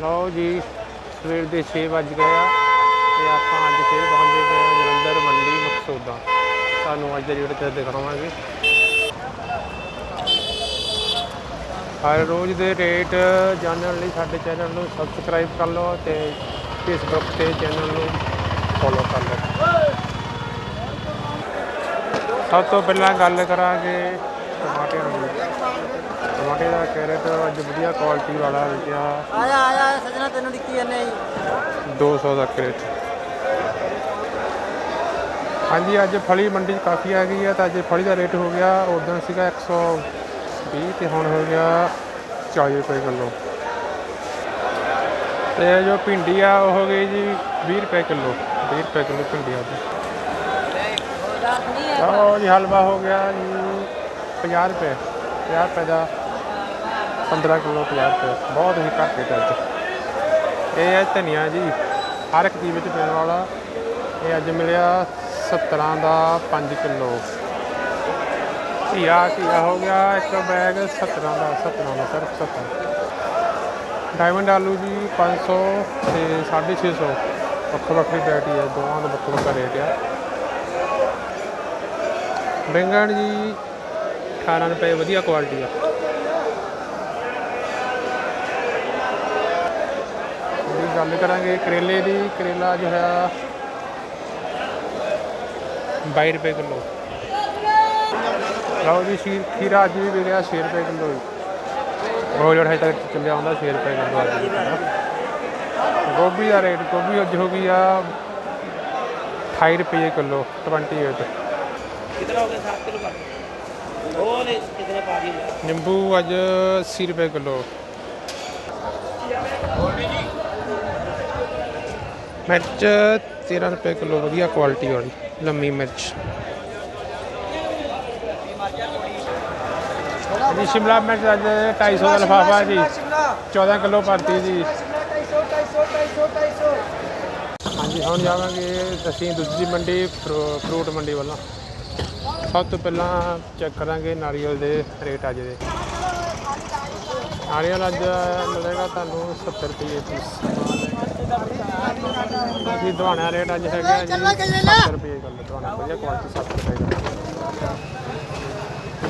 ਲਓ ਜੀ, ਸਵੇਰ ਦੇ 6 ਵੱਜ ਗਏ ਆ ਤੇ ਆਪਾਂ ਅੱਜ ਫੇਰ ਪਹੁੰਚੇ ਗਏ ਹਾਂ ਜਲੰਧਰ ਮੰਡੀ ਮਕਸੂਦਾ। ਤੁਹਾਨੂੰ ਅੱਜ ਦੇ ਰੇਟ ਤੇ ਦਿਖਾਵਾਂਗੇ। ਹਰ ਰੋਜ਼ ਦੇ ਰੇਟ ਜਾਣਨ ਲਈ ਸਾਡੇ ਚੈਨਲ ਨੂੰ ਸਬਸਕ੍ਰਾਈਬ ਕਰ ਲਓ ਤੇ ਫੇਸਬੁੱਕ ਤੇ ਚੈਨਲ ਨੂੰ ਫੋਲੋ ਕਰ ਲਓ। ਸਭ ਤੋਂ ਪਹਿਲਾਂ ਗੱਲ ਕਰਾਂਗੇ ਟਮਾਟਿਆਂ ਦੀ ਟਮਾਟੇ ਦਾ ਕੈਰਟ ਅੱਜ ਵਧੀਆ ਕੁਆਲਿਟੀ ਵਾਲਾ ਵਿਕਿਆ ਆਇਆ ਆਇਆ ਸਜਣਾ ਤੈਨੂੰ ਡਿੱਕੀ ਜਾਂਦੇ ਜੀ। 200 ਦਾ ਕ੍ਰੇਟ ਹਾਂਜੀ ਅੱਜ ਫਲੀ ਮੰਡੀ 'ਚ ਕਾਫੀ ਆ ਗਈ ਹੈ ਤਾਂ ਅੱਜ ਫਲੀ ਦਾ ਰੇਟ ਹੋ ਗਿਆ ਉਦੋਂ ਸੀਗਾ 120 ਤੇ ਹੁਣ ਹੋ ਗਿਆ 40 ਰੁਪਏ ਕਿਲੋ। ਤੇ ਜੋ ਭਿੰਡੀ ਆ ਉਹ ਹੋ ਗਈ ਜੀ 20 ਰੁਪਏ ਕਿਲੋ। 20 ਰੁਪਏ ਕਿਲੋ ਭਿੰਡੀ ਆ ਜੀ। ਲਓ ਜੀ ਹਲਵਾ ਹੋ ਗਿਆ ਜੀ। 50 ਰੁਪਏ 50 ਰੁਪਏ ਦਾ 15 ਕਿਲੋ 50 ਰੁਪਏ, ਬਹੁਤ ਹੀ ਘੱਟ ਰੇਟ ਅੱਜ। ਇਹ ਹੈ ਧਨੀਆ ਜੀ, ਹਰ ਇੱਕ ਚੀਜ਼ ਵਿੱਚ ਪੈਣ ਵਾਲਾ। ਇਹ ਅੱਜ ਮਿਲਿਆ 17 ਦਾ 5 ਕਿਲੋ। ਘੀਆ ਘੀਆ ਹੋ ਗਿਆ, ਇੱਕ ਬੈਗ 17 ਦਾ 17 ਦਾ ਸਿਰਫ 17 ਡਾਇਮੰਡ ਆਲੂ ਜੀ 500 ਤੇ 650 ਵੱਖੋ ਵੱਖਰੀ ਵੈਰਾਈਟੀ ਹੈ, ਦੋਵਾਂ ਦਾ ਵੱਖੋ ਵੱਖਰਾ ਰੇਟ ਆ। ਬੈਂਗਣ ਜੀ 18 ਰੁਪਏ ਵਧੀਆ ਕੁਆਲਿਟੀ ਆ ਦੀ ਗੱਲ ਕਰਾਂਗੇ ਕਰੇਲੇ ਦੀ ਕਰੇਲਾ ਜੋ ਹੈ 22 ਰੁਪਏ ਕਿਲੋ ਲਓ ਜੀ ਸ਼ੀਰ ਖੀਰਾ ਅੱਜ ਵੀ ਵਿਕਿਆ 6 ਰੁਪਏ ਕਿਲੋ ਉਹ ਜਿਹੜਾ ਹਜੇ ਤੱਕ ਚੱਲਿਆ ਆਉਂਦਾ 6 ਰੁਪਏ ਕਿਲੋ ਅੱਜ ਵੀ ਗੋਭੀ ਦਾ ਰੇਟ ਗੋਭੀ ਅੱਜ ਹੋ ਗਈ ਆ 28 ਰੁਪਏ ਕਿਲੋ 28 कितना हो गया सात किलो का ਨਿੰਬੂ ਅੱਜ 80 ਰੁਪਏ ਕਿਲੋ। ਮਿਰਚ 13 ਰੁਪਏ ਕਿਲੋ ਵਧੀਆ ਕੁਆਲਿਟੀ ਵਾਲੀ ਲੰਮੀ ਮਿਰਚ। ਜੀ ਸ਼ਿਮਲਾ ਮਿਰਚ ਅੱਜ 250 ਦਾ ਲਫਾਫਾ ਜੀ। 14 ਕਿਲੋ ਭਰਤੀ ਜੀ। ਹਾਂਜੀ ਹੁਣ ਜਾਵਾਂਗੇ ਅਸੀਂ ਦੂਜੀ ਮੰਡੀ ਫਰੂਟ ਮੰਡੀ ਵੱਲੋਂ। ਸਭ ਤੋਂ ਪਹਿਲਾਂ ਚੈੱਕ ਕਰਾਂਗੇ ਨਾਰੀਅਲ ਦੇ ਰੇਟ ਅੱਜ ਦੇ। ਨਾਰੀਅਲ ਅੱਜ ਮਿਲੇਗਾ ਤੁਹਾਨੂੰ 70 ਰੁਪਏ ਪੀਸ ਜੀ ਦਵਾਣਾ ਰੇਟ ਅੱਜ ਹੈਗਾ ਜੀ 70 ਰੁਪਏ ਗੱਲ ਦਵਾਣਾ ਵਧੀਆ ਕੁਆਲਿਟੀ 70 ਰੁਪਏ ਦਾ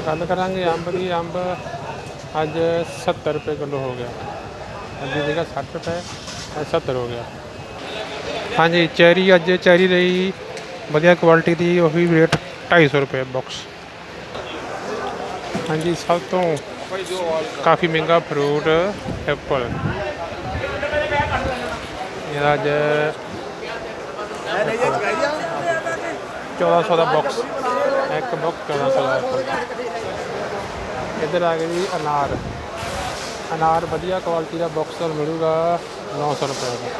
ਗੱਲ। ਕਰਾਂਗੇ ਅੰਬ ਦੀ ਅੰਬ ਅੱਜ 70 ਰੁਪਏ ਕਿਲੋ ਹੋ ਗਿਆ। ਅੱਗੇ ਸੀਗਾ 60 ਰੁਪਏ ਅੱਜ 70 ਹੋ ਗਿਆ। ਹਾਂਜੀ ਚੈਰੀ ਅੱਜ ਚੈਰੀ ਲਈ ਵਧੀਆ ਕੁਆਲਿਟੀ ਦੀ ਉਹੀ ਰੇਟ 250 ਰੁਪਏ ਬਾਕਸ ਹਾਂਜੀ, ਸਭ ਤੋਂ ਕਾਫੀ ਮਹਿੰਗਾ ਫਰੂਟ ਐਪਲ ਇਹਦਾ ਅੱਜ 1400 ਦਾ ਬਾਕਸ ਇੱਕ ਬਾਕਸ 1400 ਦਾ ਐਪਲ ਇੱਧਰ ਆ ਗਏ ਜੀ ਅਨਾਰ। ਅਨਾਰ ਵਧੀਆ ਕੁਆਲਿਟੀ ਦਾ ਬਾਕਸ ਤੁਹਾਨੂੰ ਮਿਲੂਗਾ 900 ਰੁਪਏ ਦਾ।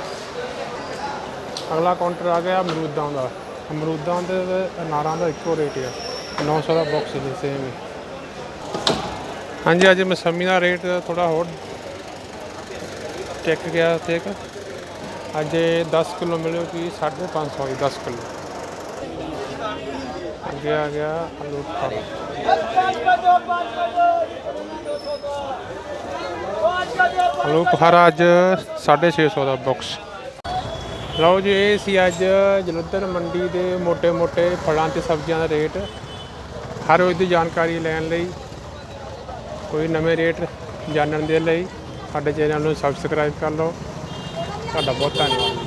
ਅਗਲਾ ਕਾਊਂਟਰ ਆ ਗਿਆ ਅਮਰੂਦਾਂ ਦਾ। ਅਮਰੂਦਾਂ ਦੇ ਤੇ ਅਨਾਰਾਂ ਦਾ ਇੱਕੋ ਰੇਟ ਹੈ 900 ਦਾ ਬਾਕਸ ਹੀ ਸੇਮ ਹੀ। ਹਾਂਜੀ, ਅੱਜ ਮਸੰਮੀ ਦਾ ਰੇਟ ਥੋੜਾ ਹੋਰ ਚੈੱਕ ਗਿਆ ਤੇ ਅੱਜ ਇਹ 10 ਕਿਲੋ ਮਿਲਿਓ ਕਿ 550 ਦੀ 10 ਕਿਲੋ। ਅੱਗੇ ਆ ਗਿਆ ਆਲੂ ਬੁਖਾਰਾ ਆਲੂ ਬੁਖਾਰਾ ਅੱਜ 650 ਦਾ ਬਾਕਸ ਲਓ ਜੀ, ਇਹ ਸੀ ਅੱਜ ਜਲੰਧਰ ਮੰਡੀ ਦੇ ਮੋٹے-ਮੋٹے ਫਲਾਂ ਤੇ ਸਬਜ਼ੀਆਂ ਦਾ ਰੇਟ। ਹਰ ਰੋਜ਼ ਦੀ ਜਾਣਕਾਰੀ ਲੈਣ ਲਈ, ਕੋਈ ਨਵੇਂ ਰੇਟ ਜਾਣਨ ਦੇ ਲਈ ਸਾਡੇ ਚੈਨਲ ਨੂੰ ਸਬਸਕ੍ਰਾਈਬ ਕਰ ਲਓ। ਤੁਹਾਡਾ ਬਹੁਤ ਧੰਨਵਾਦ।